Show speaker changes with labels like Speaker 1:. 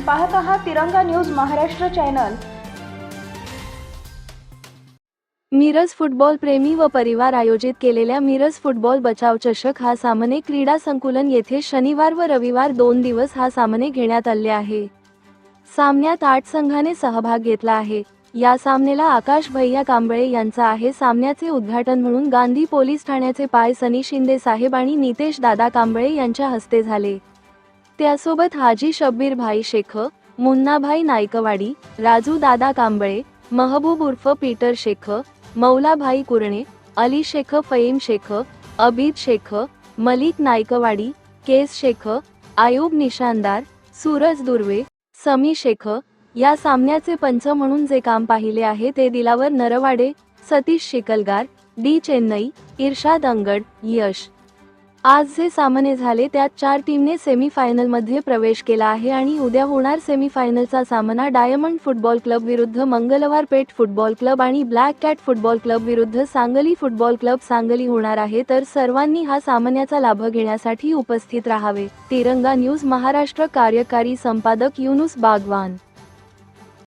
Speaker 1: पाहत आहात Tiranga news Maharashtra channel.
Speaker 2: Miraj football प्रेमी व परिवार आयोजित केलेल्या मिरज फुटबॉल बचाव चषक हा सामने क्रीडा संकुलन येथे शनिवार व रविवार दोन दिवस हा सामने घेण्यात आले आहे. सामन्यात आठ संघाने सहभाग घेतला आहे. या सामनेला आकाश भैया कांबळे यांचा आहे. सामन्याचे उद्घाटन म्हणून गांधी पोलीस ठाण्याचे पाय सनी शिंदे साहेब आणि नितेश दादा कांबळे यांच्या हस्ते झाले. त्यासोबत हाजी शब्बीर भाई शेख मुन्नाभाई नायकवाडी राजू दादा कांबळे महबूब उर्फ पीटर शेख मौलाभाई कुरणे अली शेख फईम शेख अबीद शेख मलिक नायकवाडी केस शेख आयुब निशानदार सूरज दुर्वे समी शेख या सामन्याचे पंच म्हणून जे काम पाहिले आहे ते दिलावर नरवाडे सतीश शिकलगार डी चेन्नई इर्शाद अंगड यश. आज जे सामने झाले त्यात चार टीमने सेमीफायनलमध्ये प्रवेश केला आहे आणि उद्या होणार सेमीफायनलचा सामना डायमंड फुटबॉल क्लब विरुद्ध मंगलवार पेठ फुटबॉल क्लब आणि ब्लॅक कॅट फुटबॉल क्लब विरुद्ध सांगली फुटबॉल क्लब सांगली होणार आहे. तर सर्वांनी हा सामन्याचा लाभ घेण्यासाठी उपस्थित राहावे. तिरंगा न्यूज महाराष्ट्र कार्यकारी संपादक युनुस बागवान.